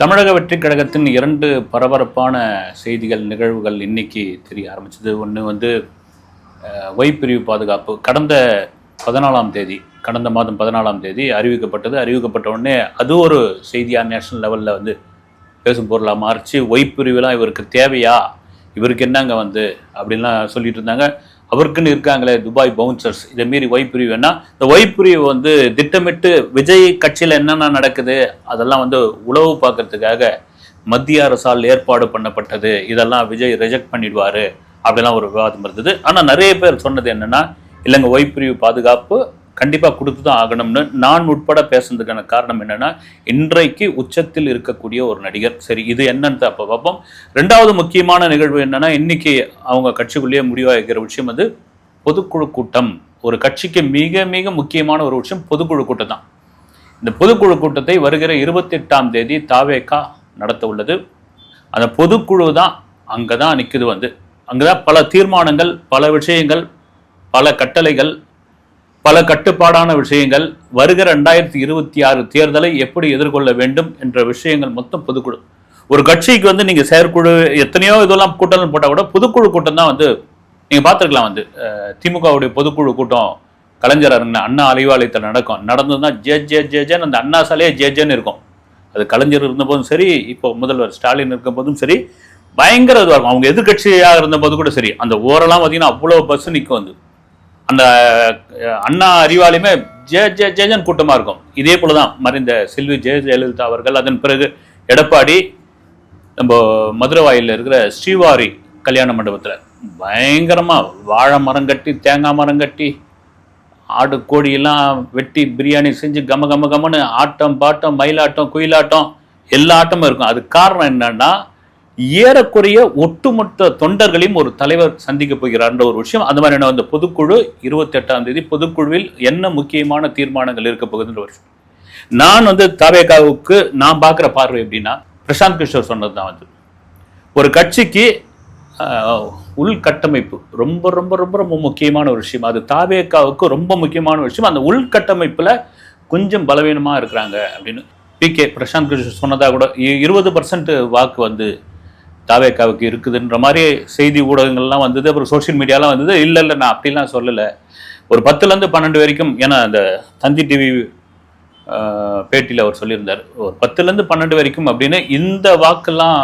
தமிழக வெற்றி கழகத்தின் இரண்டு பரபரப்பான செய்திகள் நிகழ்வுகள் இன்னைக்கு தெரிய ஆரம்பிச்சது. ஒன்று வந்து ஒய்பிரிவு பாதுகாப்பு. கடந்த பதினாலாம் தேதி கடந்த மாதம் பதினாலாம் தேதி அறிவிக்கப்பட்டது. அறிவிக்கப்பட்ட உடனே அது ஒரு செய்தியாக நேஷனல் லெவலில் வந்து பேசும் பொருளாக மாறிச்சு. ஒய்பிரிவுலாம் இவருக்கு தேவையா? இவருக்கு என்னங்க வந்து? அப்படின்லாம் சொல்லிட்டு இருந்தாங்க. அவருக்குன்னு இருக்காங்களே துபாய் பவுன்சர்ஸ் இதை மீறி ஒய் பிரிவுன்னா இந்த ஒய் பிரிவு வந்து திட்டமிட்டு விஜய் கட்சியில் என்னென்ன நடக்குது அதெல்லாம் வந்து உளவு பார்க்கறதுக்காக மத்திய அரசால் ஏற்பாடு பண்ணப்பட்டது. இதெல்லாம் விஜய் ரிஜெக்ட் பண்ணிடுவார். அப்படிலாம் ஒரு விவாதம் இருந்தது. ஆனால் நிறைய பேர் சொன்னது என்னன்னா இல்லைங்க ஒய் பிரிவு பாதுகாப்பு கண்டிப்பாக கொடுத்து தான் ஆகணும்னு நான் உட்பட பேசுனதுக்கான காரணம் என்னென்னா இன்றைக்கு உச்சத்தில் இருக்கக்கூடிய ஒரு நடிகர். சரி இது என்னன்னு அப்போ பார்ப்போம். ரெண்டாவது முக்கியமான நிகழ்வு என்னென்னா இன்னைக்கு அவங்க கட்சிக்குள்ளேயே முடிவாகிக்கிற விஷயம் வந்து பொதுக்குழு கூட்டம். ஒரு கட்சிக்கு மிக மிக முக்கியமான ஒரு விஷயம் பொதுக்குழு கூட்டம் தான். இந்த பொதுக்குழு கூட்டத்தை வருகிற இருபத்தெட்டாம் தேதி தாவேக்கா நடத்த உள்ளது. அந்த பொதுக்குழு தான் அங்கே தான் நிற்குது வந்து. அங்கே தான் பல தீர்மானங்கள் பல விஷயங்கள் பல கட்டளைகள் பல கட்டுப்பாடான விஷயங்கள் வருகிற ரெண்டாயிரத்தி இருபத்தி ஆறு தேர்தலை எப்படி எதிர்கொள்ள வேண்டும் என்ற விஷயங்கள் மொத்தம் பொதுக்குழு. ஒரு கட்சிக்கு வந்து நீங்கள் செயற்குழு எத்தனையோ இதெல்லாம் கூட்டம் போட்டால் கூட பொதுக்குழு கூட்டம் தான் வந்து நீங்கள் பார்த்துருக்கலாம் வந்து திமுகவுடைய பொதுக்குழு கூட்டம் கலைஞர் அரங்கில் அண்ணா அறிவாலயத்தில் நடக்கும். நடந்ததுன்னா ஜே ஜே ஜே ஜேன்னு அந்த அண்ணா சாலையே ஜே ஜேன்னு இருக்கும். அது கலைஞர் இருந்தபோதும் சரி இப்போ முதல்வர் ஸ்டாலின் இருக்கும் போதும் சரி பயங்கர இதுவாக இருக்கும். அவங்க எதிர்கட்சியாக இருந்தபோது கூட சரி. அந்த ஓரெல்லாம் பார்த்தீங்கன்னா அவ்வளோ பஸ் நிற்கும் வந்து அந்த அண்ணா அறிவாலையுமே ஜே ஜே ஜேஜன் கூட்டமாக இருக்கும். இதே போல தான் மறைந்த செல்வி ஜெய ஜெயலலிதா அவர்கள் அதன் பிறகு எடப்பாடி நம்ம மதுரவாயில் இருக்கிற ஸ்ரீவாரி கல்யாண மண்டபத்தில் பயங்கரமாக வாழை மரம் கட்டி தேங்காய் மரம் கட்டி ஆடு கோழியெல்லாம் வெட்டி பிரியாணி செஞ்சு கம கம கமன்னு ஆட்டம் பாட்டம் மயிலாட்டம் குயிலாட்டம் எல்லா ஆட்டமும் இருக்கும். அது காரணம் என்னன்னா ஏறக்குறைய ஒட்டுமொத்த தொண்டர்களையும் ஒரு தலைவர் சந்திக்க போகிறார்ன்ற ஒரு விஷயம். அந்த மாதிரியான அந்த பொதுக்குழு இருபத்தி எட்டாம் தேதி பொதுக்குழுவில் என்ன முக்கியமான தீர்மானங்கள் இருக்க போகுதுன்ற ஒரு விஷயம். நான் வந்து தாவேகாவுக்கு நான் பார்க்குற பார்வை எப்படின்னா பிரசாந்த் கிஷோர் சொன்னது தான் வந்து. ஒரு கட்சிக்கு உள்கட்டமைப்பு ரொம்ப ரொம்ப ரொம்ப ரொம்ப முக்கியமான ஒரு விஷயம். அது தாவேக்காவுக்கு ரொம்ப முக்கியமான ஒரு விஷயம். அந்த உள்கட்டமைப்பில் கொஞ்சம் பலவீனமாக இருக்கிறாங்க அப்படின்னு பி கே பிரசாந்த் கிஷோர் சொன்னதாக கூட இருபது பர்சன்ட் வாக்கு வந்து தாவேக்காவுக்கு இருக்குதுன்ற மாதிரி செய்தி ஊடகங்கள்லாம் வந்தது. அப்புறம் சோஷியல் மீடியாலாம் வந்தது. இல்லை இல்லை நான் அப்படிலாம் சொல்லலை. ஒரு பத்துலேருந்து பன்னெண்டு வரைக்கும் ஏன்னா அந்த தந்தி டிவி பேட்டியில் அவர் சொல்லியிருந்தார். ஒரு பத்துலேருந்து பன்னெண்டு வரைக்கும் அப்படின்னு இந்த வாக்கெல்லாம்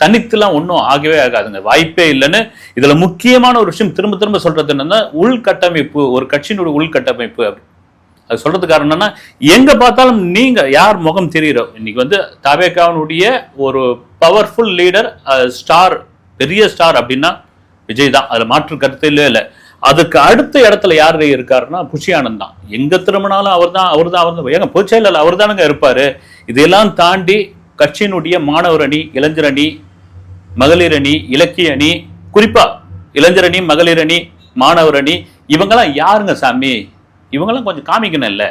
தனித்துலாம் ஒன்றும் ஆகவே ஆகாதுங்க. வாய்ப்பே இல்லைன்னு இதில் முக்கியமான ஒரு விஷயம் திரும்ப திரும்ப சொல்கிறது என்னன்னா உள்கட்டமைப்பு ஒரு கட்சியினுடைய உள்கட்டமைப்பு அப்படி. அது சொல்றது காரணம் என்னன்னா எங்க பார்த்தாலும் நீங்க யார் முகம் தெரியுறோம் இன்னைக்கு வந்து தவேகாவனுடைய ஒரு பவர்ஃபுல் லீடர் ஸ்டார் பெரிய ஸ்டார் அப்படின்னா விஜய் தான். அதுல மாற்று கருத்து இல்லை. இல்லை அதுக்கு அடுத்த இடத்துல யார் இருக்காருன்னா புஷியானந்த் தான். எங்க திரும்பினாலும் அவர் தான் அவர் தான் அவர் தான். ஏங்க பொதுச்செயலர் அவர் தானுங்க இருப்பாரு. இதெல்லாம் தாண்டி கட்சியினுடைய மாணவர் அணி இளைஞர் அணி மகளிர் அணி இலக்கிய அணி குறிப்பா இளைஞர் அணி மகளிர் அணி மாணவர் அணி இவங்கெல்லாம் யாருங்க சாமி? இவங்கெல்லாம் கொஞ்சம் காமிக்கணும் இல்லை.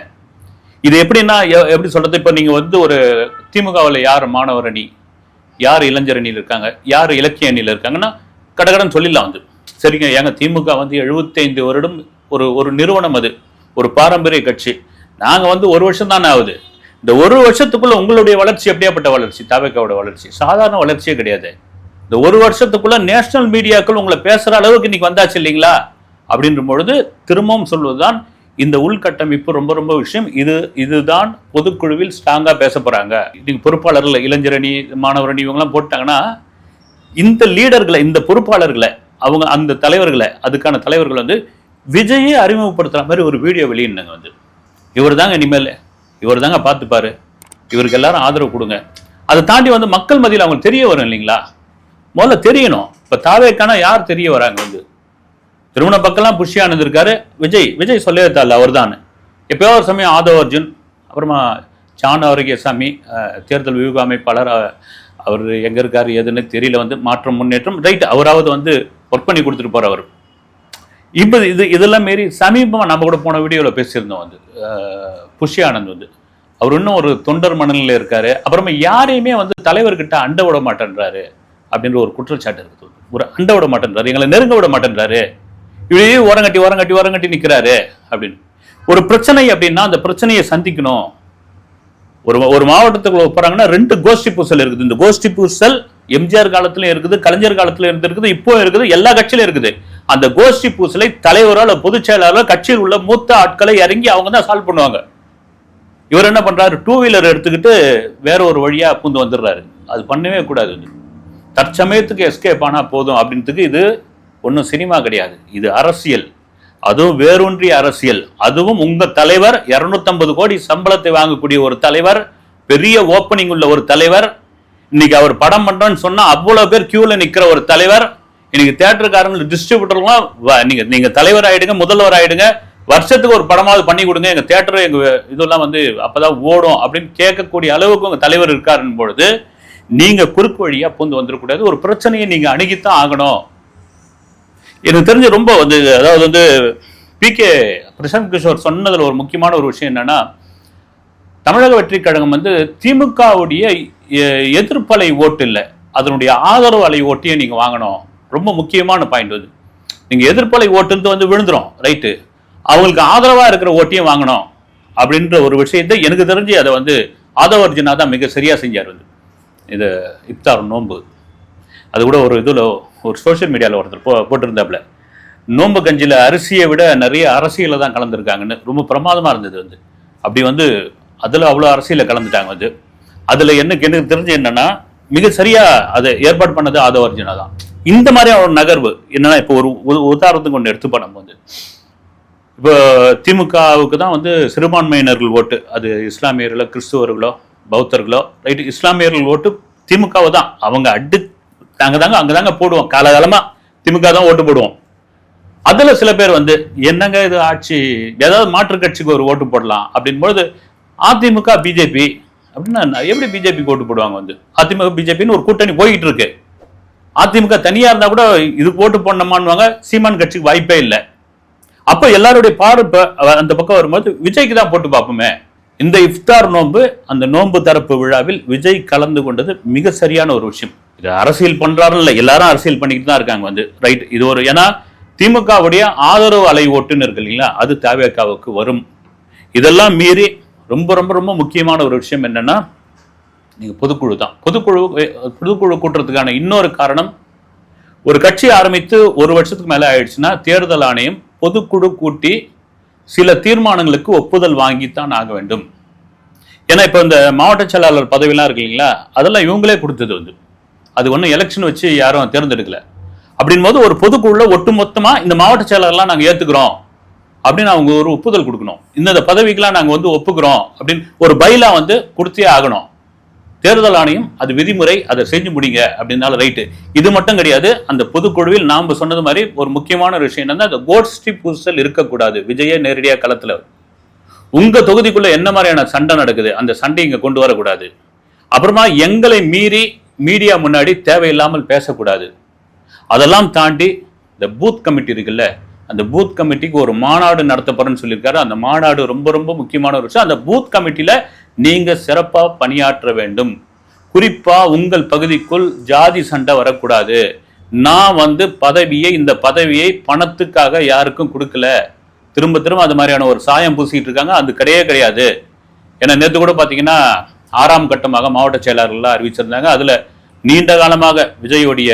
இது எப்படின்னா எ- எப்படி சொல்றது? இப்போ நீங்கள் வந்து ஒரு திமுகவில் யார் மாணவர் அணி யார் இளைஞர் அணியில் இருக்காங்க யார் இலக்கிய அணியில் இருக்காங்கன்னா கடகடன் சொல்லிடலாம் வந்து சரிங்க ஏங்க திமுக வந்து 75 வருடம் ஒரு ஒரு நிறுவனம் அது ஒரு பாரம்பரிய கட்சி. நாங்கள் வந்து ஒரு வருஷம் தானே ஆகுது. இந்த ஒரு வருஷத்துக்குள்ள உங்களுடைய வளர்ச்சி எப்படியாப்பட்ட வளர்ச்சி? தாவேக்காவோட வளர்ச்சி. சாதாரண வளர்ச்சியே கிடையாது. இந்த ஒரு வருஷத்துக்குள்ள நேஷனல் மீடியாக்கள் உங்களை பேசுகிற அளவுக்கு இன்னைக்கு வந்தாச்சு இல்லைங்களா? அப்படின்ற பொழுது திரும்பவும் சொல்வதுதான் இந்த உள்கட்டமைப்பு ரொம்ப ரொம்ப விஷயம். இது இதுதான் பொதுக்குழுவில் ஸ்ட்ராங்காக பேச போகிறாங்க நீங்கள் பொறுப்பாளர்கள் இளைஞரணி மாணவரணி இவங்கெல்லாம் போட்டாங்கன்னா இந்த லீடர்களை இந்த பொறுப்பாளர்களை அவங்க அந்த தலைவர்களை அதுக்கான தலைவர்கள் வந்து விஜயை அறிமுகப்படுத்துகிற மாதிரி ஒரு வீடியோ வெளியிடுனாங்க வந்து. இவர் தாங்க இனிமேல். இவர் தாங்க பார்த்துப்பாரு. இவருக்கு எல்லாரும் ஆதரவு கொடுங்க. அதை தாண்டி வந்து மக்கள் மத்தியில் அவங்களுக்கு தெரிய வரும் இல்லைங்களா? முதல்ல தெரியணும். இப்போ தாவேக்கான யார் தெரிய வராங்க வந்து? திருமண பக்கம்லாம் புஷி ஆனந்த் இருக்காரு. விஜய் விஜய் சொல்லவே அவர் தான் எப்போயோ ஒரு சமயம் ஆதவ் அர்ஜுன் அப்புறமா ஜான் ஆரோக்கியசாமி சாமி தேர்தல் வியூக அமைப்பாளர் அவர் எங்கே இருக்கார் எதுன்னு தெரியல வந்து மாற்றம் முன்னேற்றம். ரைட் அவராவது வந்து ஒர்க் பண்ணி கொடுத்துட்டு போற அவர். இப்போ இது இதெல்லாம் மாரி சமீபமாக நம்ம கூட போன வீடியோவில் பேசியிருந்தோம் வந்து. புஷி ஆனந்த் வந்து. அவர் இன்னும் ஒரு தொண்டர் மனநிலையில் இருக்கார். அப்புறமா யாரையுமே வந்து தலைவர்கிட்ட அண்ட விட மாட்டேன்றாரு அப்படின்ற ஒரு குற்றச்சாட்டு இருக்குது. ஒரு அண்ட விட மாட்டேன்றாரு. எங்களை நெருங்க விட மாட்டேன்றாரு. இப்படியே ஓரங்கட்டி ஓரங்கட்டி ஓரங்கட்டி நிற்கிறாரு அப்படின்னு. ஒரு பிரச்சனை அப்படின்னா அந்த பிரச்சனையை சந்திக்கணும். ஒரு ஒரு மாவட்டத்துக்குள்ள போறாங்கன்னா ரெண்டு கோஷ்டி பூசல் இருக்குது. இந்த கோஷ்டி பூசல் எம்ஜிஆர் காலத்திலும் இருக்குது கலைஞர் காலத்துல இருந்து இருக்குது இப்போ இருக்குது எல்லா கட்சியிலும் இருக்குது. அந்த கோஷ்டி பூசலை தலைவரால் பொதுச் செயலாளர் கட்சியில் உள்ள மூத்த ஆட்களை இறங்கி அவங்க தான் சால்வ் பண்ணுவாங்க. இவர் என்ன பண்றாரு? டூ வீலர் எடுத்துக்கிட்டு வேற ஒரு வழியா பூந்து வந்துடுறாரு. அது பண்ணவே கூடாது. தற்சமயத்துக்கு எஸ்கேப் ஆனா போதும் அப்படின்றதுக்கு இது ஒன்றும் சினிமா கிடையாது. இது அரசியல். அதுவும் வேரூன்றிய அரசியல். அதுவும் உங்கள் தலைவர் 250 கோடி சம்பளத்தை வாங்கக்கூடிய ஒரு தலைவர் பெரிய ஓப்பனிங் உள்ள ஒரு தலைவர். இன்னைக்கு அவர் படம் பண்ணுறோன்னு சொன்னால் அவ்வளோ பேர் கியூவில் நிற்கிற ஒரு தலைவர். இன்னைக்கு தியேட்டருக்காரங்க டிஸ்ட்ரிபியூட்டர்லாம் நீங்கள் நீங்கள் தலைவர் ஆகிடுங்க முதல்வர் ஆகிடுங்க வருஷத்துக்கு ஒரு படமாவது பண்ணி கொடுங்க. எங்கள் தேட்டரு எங்கள் இதெல்லாம் வந்து அப்போதான் ஓடும் அப்படின்னு கேட்கக்கூடிய அளவுக்கு உங்கள் தலைவர் இருக்காருன்னு பொழுது நீங்கள் குறுக்கு வழியாக பூந்து வந்துடக்கூடாது ஒரு பிரச்சனையை நீங்கள் அணுகித்தான் ஆகணும். எனக்கு தெரிஞ்சு ரொம்ப வந்து அதாவது வந்து பி கே பிரசாந்த் கிஷோர் சொன்னதில் ஒரு முக்கியமான ஒரு விஷயம் என்னன்னா தமிழக வெற்றி கழகம் வந்து திமுகவுடைய எதிர்ப்பலை ஓட்டு இல்லை. அதனுடைய ஆதரவு அலை ஓட்டையே நீங்கள் வாங்கணும். ரொம்ப முக்கியமான பாயிண்ட் அது. நீங்கள் எதிர்ப்பலை ஓட்டுந்து வந்து விழுந்துரும் ரைட்டு அவங்களுக்கு ஆதரவாக இருக்கிற ஓட்டையும் வாங்கணும் அப்படின்ற ஒரு விஷயத்தை எனக்கு தெரிஞ்சு அதை வந்து ஆதவர்ஜினா தான் மிக சரியாக செஞ்சார் வந்து. இது இப்தார் நோன்பு. அது கூட ஒரு இதில் ஒரு சோஷியல் மீடியாவில் ஒருத்தர் போ போட்டிருந்தாப்புல. நோம்பு கஞ்சியில் அரிசியை விட நிறைய அரசியலை தான் கலந்துருக்காங்கன்னு ரொம்ப பிரமாதமாக இருந்தது வந்து. அப்படி வந்து அதில் அவ்வளோ அரசியலில் கலந்துட்டாங்க வந்து. அதில் என்ன எனக்கு தெரிஞ்சு என்னென்னா மிக சரியாக அதை ஏற்பாடு பண்ணது ஆதவர்ஜினா தான். இந்த மாதிரி ஒரு நகர்வு என்னன்னா இப்போ ஒரு உதாரணத்துக்கு ஒன்று எடுத்துப்போம் நம்ம வந்து. இப்போ திமுகவுக்கு தான் வந்து சிறுபான்மையினர்கள் ஓட்டு. அது இஸ்லாமியர்களோ கிறிஸ்துவர்களோ பௌத்தர்களோ ரைட்டு இஸ்லாமியர்கள் ஓட்டு திமுகவை தான். அவங்க அடுத்து நாங்க தாங்க அங்கே தாங்க போடுவோம். காலகாலமாக திமுக தான் ஓட்டு போடுவோம். அதில் சில பேர் வந்து என்னங்க இது ஆட்சி? ஏதாவது மாற்று கட்சிக்கு ஒரு ஓட்டு போடலாம். அப்படின்பொழுது அதிமுக பிஜேபி அப்படின்னா எப்படி பிஜேபிக்கு ஓட்டு போடுவாங்க வந்து? அதிமுக பிஜேபின்னு ஒரு கூட்டணி போய்கிட்டு இருக்கு. அதிமுக தனியா இருந்தா கூட இதுக்கு ஓட்டு போடணுமான்னுவாங்க சீமான் கட்சிக்கு வாய்ப்பே இல்லை. அப்ப எல்லாருடைய பார்வை அந்த பக்கம் வரும்போது விஜய்க்கு தான் போட்டு பார்ப்போமே. இந்த இஃப்தார் நோன்பு அந்த நோன்பு தரப்பு விழாவில் விஜய் கலந்து கொண்டது மிக சரியான ஒரு விஷயம். இது அரசியல் பண்றாரு இல்லை எல்லாரும் அரசியல் பண்ணிக்கிட்டு தான் இருக்காங்க வந்து. ரைட் இது ஒரு ஏன்னா திமுகவுடைய ஆதரவு அலை ஓட்டுன்னு இருக்கு இல்லைங்களா? அது தேவைக்காவுக்கு வரும். இதெல்லாம் மீறி ரொம்ப ரொம்ப ரொம்ப முக்கியமான ஒரு விஷயம் என்னன்னா நீங்கள் பொதுக்குழு தான். பொதுக்குழு பொதுக்குழு கூட்டுறதுக்கான இன்னொரு காரணம் ஒரு கட்சி ஆரம்பித்து ஒரு வருஷத்துக்கு மேலே ஆயிடுச்சுன்னா தேர்தல் ஆணையம் பொதுக்குழு கூட்டி சில தீர்மானங்களுக்கு ஒப்புதல் வாங்கித்தான் ஆக வேண்டும். ஏன்னா இப்போ இந்த மாவட்ட செயலாளர் பதவியெல்லாம் இருக்கு இல்லைங்களா? அதெல்லாம் இவங்களே கொடுத்தது வந்து. அது ஒன்றும் எலெக்ஷன் வச்சு யாரும் தேர்ந்தெடுக்கல. அப்படின் போது ஒரு பொதுக்குழுல ஒட்டுமொத்தமா இந்த மாவட்ட செயலாளர்லாம் நாங்கள் ஏற்றுக்கிறோம் அப்படின்னு அவங்க ஒரு ஒப்புதல் கொடுக்கணும். இந்த பதவிக்கெல்லாம் நாங்கள் வந்து ஒப்புக்கிறோம். அப்படின்னு ஒரு பைலா வந்து கொடுத்தே ஆகணும். தேர்தல் ஆணையம் அது விதிமுறை அதை செஞ்சு முடிங்க அப்படின்னால ரைட்டு இது மட்டும் கிடையாது அந்த பொதுக்குழுவில் நாம் சொன்னது மாதிரி ஒரு முக்கியமான ஒரு விஷயம் என்னன்னா அந்த கோட்ஸ்டி பூசல் இருக்கக்கூடாது. விஜய நேரடியாக களத்தில். உங்க தொகுதிக்குள்ள என்ன மாதிரியான சண்டை நடக்குது? அந்த சண்டை இங்க கொண்டு வரக்கூடாது. அப்புறமா எங்களை மீறி மீடியா முன்னாடி தேவையில்லாமல் பேசக்கூடாது. அதெல்லாம் தாண்டி இந்த பூத் கமிட்டி இருக்குல்ல அந்த பூத் கமிட்டிக்கு ஒரு மாநாடு நடத்தப்படுறேன்னு சொல்லியிருக்காரு. அந்த மாநாடு ரொம்ப ரொம்ப முக்கியமான ஒரு விஷயம். அந்த பூத் கமிட்டியில் நீங்கள் சிறப்பாக பணியாற்ற வேண்டும். குறிப்பாக உங்கள் பகுதிக்குள் ஜாதி சண்டை வரக்கூடாது. நான் வந்து பதவியை இந்த பதவியை பணத்துக்காக யாருக்கும் கொடுக்கல. திரும்ப திரும்ப அது மாதிரியான ஒரு சாயம் பூசிக்கிட்டு இருக்காங்க. அது கிடையவே கிடையாது. ஏன்னா நேற்று கூட பார்த்தீங்கன்னா ஆறாம் கட்டமாக மாவட்ட செயலாளர்கள்லாம் அறிவிச்சிருந்தாங்க. அதில் நீண்ட காலமாக விஜயோடைய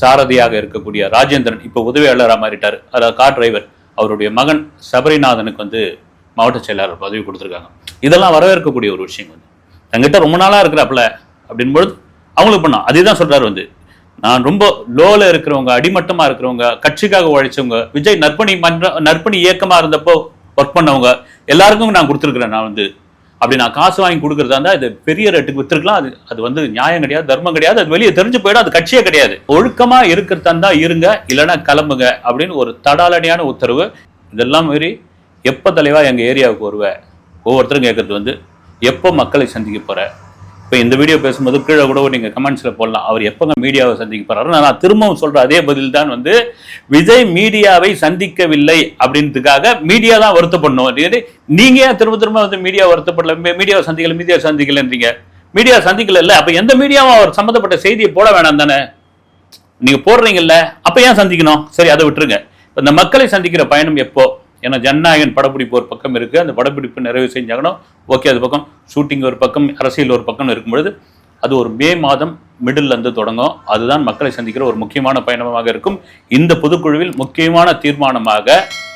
சாரதியாக இருக்கக்கூடிய ராஜேந்திரன் இப்போ உதவியாளராக மாறிட்டார். அதாவது கார் டிரைவர் அவருடைய மகன் சபரிநாதனுக்கு வந்து மாவட்ட செயலாளர் பதவி கொடுத்துருக்காங்க. இதெல்லாம் வரவேற்கக்கூடிய ஒரு விஷயம் வந்து. எங்கிட்ட ரொம்ப நாளாக இருக்கிறாப்புல அப்படின்பொழுது அவங்களுக்கு பண்ணோம் அதே தான் சொல்கிறார் வந்து. நான் ரொம்ப லோவில் இருக்கிறவங்க அடிமட்டமாக இருக்கிறவங்க கட்சிக்காக உழைச்சவங்க விஜய் நற்பணி மன்ற நற்பணி இயக்கமாக இருந்தப்போ ஒர்க் பண்ணவங்க எல்லாருக்கும் நான் கொடுத்துருக்குறேன். நான் வந்து அப்படி நான் காசு வாங்கி கொடுக்கறதா இருந்தா இது பெரிய ரேட்டுக்கு வித்துருக்கலாம். அது அது வந்து நியாயம் கிடையாது தர்மம் கிடையாது. அது வெளியே தெரிஞ்சு போயிடும் அது கட்சியே கிடையாது. ஒழுக்கமா இருக்கிறதா இருந்தால் இருங்க இல்லைன்னா கிளம்புங்க அப்படின்னு ஒரு தடாலடியான உத்தரவு. இதெல்லாம் மீறி எப்போ தலைவா எங்க ஏரியாவுக்கு வருவ? ஒவ்வொருத்தரும் கேட்கறது வந்து எப்போ மக்களை சந்திக்க போற? இப்போ இந்த வீடியோ பேசும்போது கீழே கூட நீங்கள் கமெண்ட்ஸில் போடலாம். அவர் எப்போங்க மீடியாவை சந்திக்க போறாரு நான் திரும்பவும் சொல்கிற அதே பதில் தான் வந்து விஜய் மீடியாவை சந்திக்கவில்லை அப்படின்றதுக்காக மீடியா தான் வருத்தப்படணும். நீங்கள் நீங்க ஏன் திரும்ப திரும்ப வந்து மீடியா வருத்தப்படல? மீடியாவை சந்திக்கல மீடியா சந்திக்கலன்றீங்க. மீடியா சந்திக்கல அப்போ எந்த மீடியாவும் அவர் சம்மந்தப்பட்ட செய்தியை போட வேணாம் தானே? நீங்கள் போடுறீங்கல்ல. அப்போ ஏன் சந்திக்கணும்? சரி அதை விட்டுருங்க. இந்த மக்களை சந்திக்கிற பயணம் எப்போ? ஏன்னா ஜனநாயகன் படப்பிடிப்பு ஒரு பக்கம் இருக்குது அந்த படப்பிடிப்பு நிறைவு செஞ்சாங்கன்னா ஓகே அது பக்கம் ஷூட்டிங் ஒரு பக்கம் அரசியல் ஒரு பக்கம் இருக்கும்பொழுது அது ஒரு மே மாதம் மிடில் இருந்து தொடங்கும். அதுதான் மக்களை சந்திக்கிற ஒரு முக்கியமான பயணமாக இருக்கும். இந்த பொதுக்குழுவில் முக்கியமான தீர்மானமாக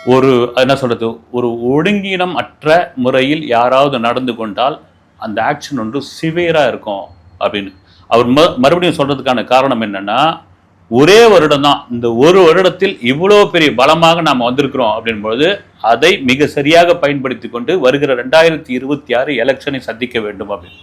ஒரு என்ன சொல்கிறது ஒரு ஒடுங்கினம் அற்ற முறையில் யாராவது நடந்து கொண்டால் அந்த ஆக்ஷன் ஒன்று சிவியராக இருக்கும் அப்படின்னு. அவர் ம- மறுபடியும் சொல்கிறதுக்கான காரணம் என்னென்னா ஒரே வருடம் தான் இந்த ஒரு வருடத்தில் இவ்வளோ பெரிய பலமாக நாம் வந்திருக்கிறோம் அப்படின்பொழுது அதை மிக சரியாக பயன்படுத்தி கொண்டு வருகிற ரெண்டாயிரத்தி இருபத்தி ஆறு எலெக்ஷனை சந்திக்க வேண்டும் அப்படின்னு.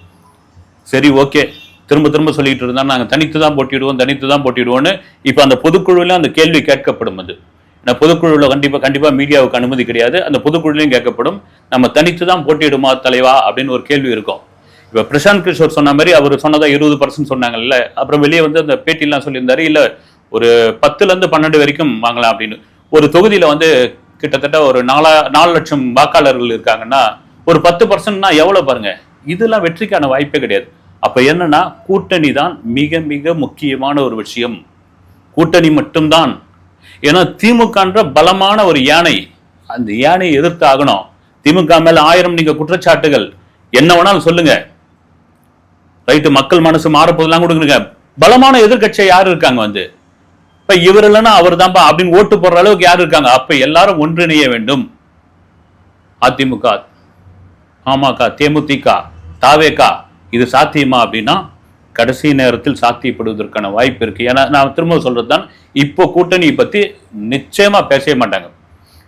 சரி ஓகே. திரும்ப திரும்ப சொல்லிட்டு இருந்தா நாங்கள் தனித்து தான் போட்டிடுவோம் தனித்து தான் போட்டிடுவோம்னு இப்போ அந்த பொதுக்குழுவில் அந்த கேள்வி கேட்கப்படும் அது. ஏன்னா பொதுக்குழுவில் கண்டிப்பாக கண்டிப்பாக மீடியாவுக்கு அனுமதி கிடையாது. அந்த பொதுக்குழுலையும் கேட்கப்படும். நம்ம தனித்து தான் போட்டியிடுமா தலைவா அப்படின்னு ஒரு கேள்வி இருக்கும். இப்போ பிரசாந்த் கிஷோர் சொன்ன மாதிரி அவர் சொன்னதா இருபது பர்சன்ட் சொன்னாங்கல்ல அப்புறம் வெளியே வந்து அந்த பேட்டிலாம் சொல்லியிருந்தாரு இல்லை ஒரு பத்துலேருந்து பன்னெண்டு வரைக்கும் வாங்கலாம் அப்படின்னு. ஒரு தொகுதியில் வந்து கிட்டத்தட்ட ஒரு நாலா நாலு லட்சம் வாக்காளர்கள் இருக்காங்கன்னா ஒரு பத்து பர்சன்ட்னா எவ்வளோ பாருங்க? இதெல்லாம் வெற்றிக்கான வாய்ப்பே கிடையாது. அப்போ என்னன்னா கூட்டணி தான் மிக மிக முக்கியமான ஒரு விஷயம். கூட்டணி மட்டும்தான். ஏன்னா திமுகன்ற பலமான ஒரு யானை அந்த யானையை எதிர்த்து ஆகணும். திமுக மேல ஆயிரம் நீங்க குற்றச்சாட்டுகள். என்ன வேணாலும் சொல்லுங்க. ரைட்டு மக்கள் மனசு மாறப்போதெல்லாம் கொடுக்குறீங்க பலமான எதிர்க்கட்சி யார் இருக்காங்க வந்து? இப்ப இவர் இல்லைன்னா அவர் தான்ப்பா அப்படின்னு ஓட்டு போடுற அளவுக்கு யார் இருக்காங்க? அப்ப எல்லாரும் ஒன்றிணைய வேண்டும். அதிமுக பாமக தேமுதிக தாவேக்கா இது சாத்தியமா அப்படின்னா கடைசி நேரத்தில் சாத்தியப்படுவதற்கான வாய்ப்பு இருக்கு. ஏன்னா நான் திரும்ப சொல்றது தான் இப்போ கூட்டணி பத்தி நிச்சயமா பேசவே மாட்டாங்க.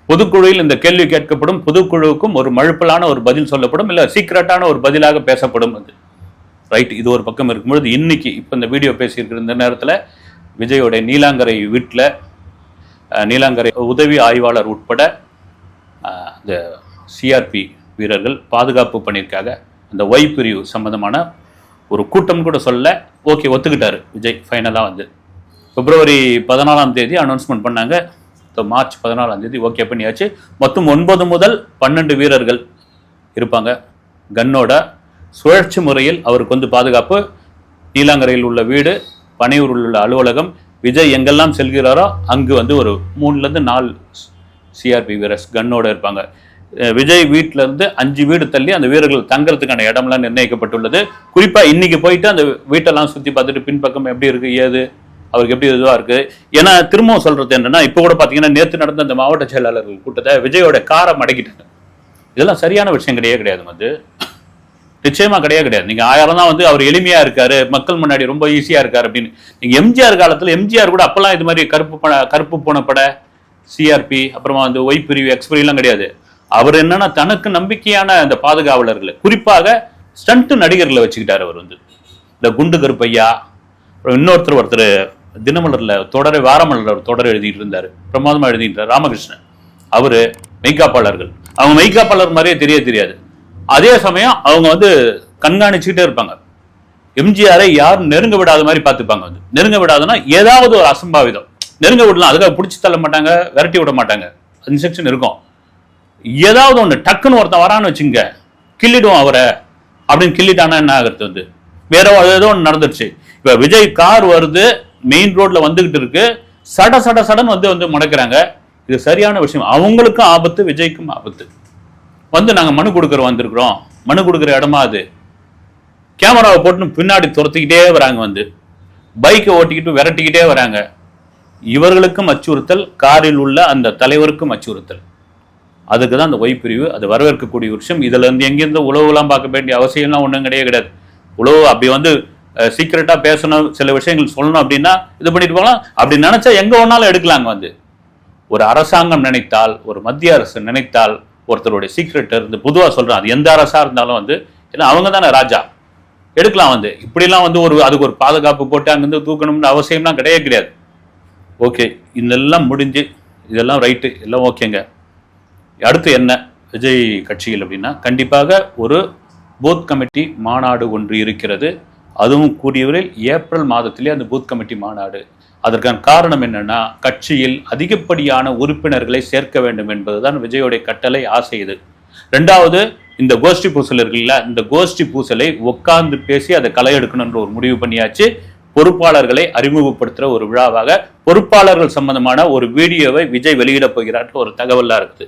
பொதுக்குழுவில் இந்த கேள்வி கேட்கப்படும் பொதுக்குழுவுக்கும் ஒரு மழுப்பலான ஒரு பதில் சொல்லப்படும் இல்ல சீக்கிரட்டான ஒரு பதிலாக பேசப்படும் அது. ரைட் இது ஒரு பக்கம் இருக்கும்பொழுது இன்னைக்கு இப்போ இந்த வீடியோ பேசியிருக்கிற இந்த நேரத்தில் விஜயோடைய நீலாங்கரை வீட்டில் நீலாங்கரை உதவி ஆய்வாளர் உட்பட இந்த சிஆர்பி வீரர்கள் பாதுகாப்பு பணிக்காக அந்த ஒய் பிரிவு சம்மந்தமான ஒரு கூட்டம் கூட சொல்ல ஓகே ஒத்துக்கிட்டார் விஜய் ஃபைனலாக வந்து. பிப்ரவரி பதினாலாம் தேதி அனௌன்ஸ்மெண்ட் பண்ணாங்க. So, மார்ச் பதினாலாம் தேதி ஓகே பண்ணியாச்சு. மொத்தம் ஒன்பது முதல் பன்னெண்டு வீரர்கள் இருப்பாங்க. கன்னோட சுழற்சி முறையில் அவருக்கு வந்து பாதுகாப்பு. நீலாங்கரையில் உள்ள வீடு பனையூரில் உள்ள அலுவலகம் விஜய் எங்கெல்லாம் செல்கிறாரோ அங்கு வந்து ஒரு மூணுலேருந்து நாலு சிஆர்பி வீரர்ஸ் கன்னோடு இருப்பாங்க. விஜய் வீட்டிலேருந்து அஞ்சு வீடு தள்ளி அந்த வீரர்கள் தங்கறதுக்கான இடம்லாம் நிர்ணயிக்கப்பட்டுள்ளது. குறிப்பாக இன்னைக்கு போயிட்டு அந்த வீட்டெல்லாம் சுற்றி பார்த்துட்டு பின்பக்கம் எப்படி இருக்கு ஏது அவருக்கு எப்படி இதுவாக இருக்குது ஏன்னா திரும்பவும் சொல்கிறது என்னென்னா இப்போ கூட பார்த்தீங்கன்னா நேற்று நடந்த அந்த மாவட்ட செயலாளர்கள் கூட்டத்தை விஜயோட காரை மடக்கிட்டாங்க இதெல்லாம் சரியான விஷயம் கிடையவே கிடையாது வந்து நிச்சயமா கிடையாது கிடையாது. நீங்க ஆயிரம் தான் வந்து அவர் எளிமையா இருக்காரு மக்கள் முன்னாடி ரொம்ப ஈஸியா இருக்காரு அப்படின்னு. நீங்க எம்ஜிஆர் காலத்துல எம்ஜிஆர் கூட அப்பெல்லாம் இது மாதிரி கருப்பு பண கருப்பு போன பட சிஆர்பி அப்புறமா வந்து ஒய் பிரிவு எக்ஸ் பிரிவுலாம் கிடையாது. அவர் என்னன்னா தனக்கு நம்பிக்கையான அந்த பாதுகாவலர்களை. குறிப்பாக ஸ்டண்ட் நடிகர்களை வச்சுக்கிட்டார் அவர் வந்து. இந்த குண்டு கருப்பையா அப்புறம் இன்னொருத்தர் ஒருத்தர் தினமலர்ல தொடரை வாரமலர்ல ஒரு தொடர் எழுதிட்டு இருந்தார். பிரமாதமா எழுதிட்டு இருந்தாரு ராமகிருஷ்ணன். அவரு மெய்காப்பாளர்கள். அவங்க மெய்காப்பாளர் மாதிரியே தெரிய தெரியாது. அதே சமயம் அவங்க வந்து கண்காணிச்சுக்கிட்டே இருப்பாங்க. எம்ஜிஆரை யாரும் நெருங்க விடாத மாதிரி பார்த்துப்பாங்க வந்து. நெருங்க விடாதுன்னா ஏதாவது ஒரு அசம்பாவிதம். நெருங்க விடலாம் அதுக்காக பிடிச்சி தள்ள மாட்டாங்க விரட்டி விட மாட்டாங்க. இன்ஸ்ட்ரக்ஷன் இருக்கும். ஏதாவது ஒன்று டக்குன்னு ஒருத்தன் வரான்னு வச்சுங்க கிள்ளிடுவோம் அவரை. அப்படின்னு கிள்ளிட்டானா என்ன ஆகிறது வந்து? வேற ஏதோ ஒன்று நடந்துருச்சு. இப்போ விஜய் கார் வருது மெயின் ரோட்ல வந்துகிட்டு இருக்கு. சட சட சடன் வந்து வந்து முடக்கிறாங்க. இது சரியான விஷயம். அவங்களுக்கும் ஆபத்து விஜய்க்கும் ஆபத்து. வந்து நாங்கள் மனு கொடுக்குற வந்திருக்கிறோம். மனு கொடுக்குற இடமா அது? கேமராவை போட்டு பின்னாடி துரத்திக்கிட்டே வராங்க வந்து. பைக்கை ஓட்டிக்கிட்டு விரட்டிக்கிட்டே வராங்க. இவர்களுக்கும் அச்சுறுத்தல் காரில் உள்ள அந்த தலைவருக்கும் அச்சுறுத்தல். அதுக்கு தான் அந்த ஒய் பிரிவு அது வரவேற்கக்கூடிய விஷயம் இதுல இருந்து எங்கேருந்து உழவுலாம் பார்க்க வேண்டிய அவசியம்லாம் ஒன்றும் கிடையாது கிடையாது. உழவு அப்படி வந்து சீக்கிரட்டா பேசணும் சில விஷயங்கள் சொல்லணும் அப்படின்னா இது பண்ணிட்டு போகலாம். அப்படி நினைச்சா எங்க வேணாலும் எடுக்கலாங்க வந்து. ஒரு அரசாங்கம் நினைத்தால் ஒரு மத்திய அரசு நினைத்தால் ஒருத்தருடைய சீக்ரெட் இருந்து பொதுவாக சொல்கிறேன் அது எந்த அரசாக இருந்தாலும் வந்து ஏன்னா அவங்க தானே ராஜா. எடுக்கலாம் வந்து. இப்படிலாம் வந்து ஒரு அதுக்கு ஒரு பாதுகாப்பு போட்டு அங்கேருந்து தூக்கணும்னு அவசியம்லாம் கிடையவே கிடையாது. ஓகே இதெல்லாம் முடிஞ்சு இதெல்லாம் ரைட்டு எல்லாம் ஓகேங்க. அடுத்து என்ன? விஜய் கட்சியில் அப்படின்னா கண்டிப்பாக ஒரு பூத் கமிட்டி மாநாடு ஒன்று இருக்கிறது. அதுவும் கூடியவரில் ஏப்ரல் மாதத்திலே அந்த பூத் கமிட்டி மாநாடு அதற்கான காரணம் என்னன்னா கட்சியில் அதிகப்படியான உறுப்பினர்களை சேர்க்க வேண்டும் என்பதுதான் விஜயோடைய கட்டளை ஆசை இது. ரெண்டாவது இந்த கோஷ்டி பூசல் இருக்குல்ல இந்த கோஷ்டி பூசலை உட்கார்ந்து பேசி அதை களை எடுக்கணும்ன்ற ஒரு முடிவு பண்ணியாச்சு. பொறுப்பாளர்களை அறிமுகப்படுத்துகிற ஒரு விழாவாக பொறுப்பாளர்கள் சம்பந்தமான ஒரு வீடியோவை விஜய் வெளியிட போகிறார்கள் ஒரு தகவலாக இருக்குது.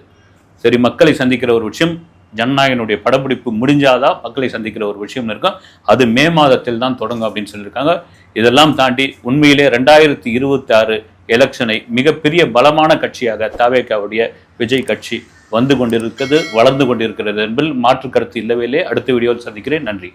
சரி மக்களை சந்திக்கிற ஒரு விஷயம் ஜனநாயகனுடைய படப்பிடிப்பு முடிஞ்சாதான் மக்களை சந்திக்கிற ஒரு விஷயம் இருக்கும். அது மே மாதத்தில் தான் தொடங்கும் அப்படின்னு சொல்லியிருக்காங்க. இதெல்லாம் தாண்டி உண்மையிலே ரெண்டாயிரத்தி இருபத்தி ஆறு எலெக்ஷனை மிகப்பெரிய பலமான கட்சியாக தாவேக்காவுடைய விஜய் கட்சி வந்து கொண்டிருக்கிறது வளர்ந்து கொண்டிருக்கிறது என்பதில் மாற்று கருத்து இல்லவே அடுத்த வீடியோவில் சந்திக்கிறேன். நன்றி.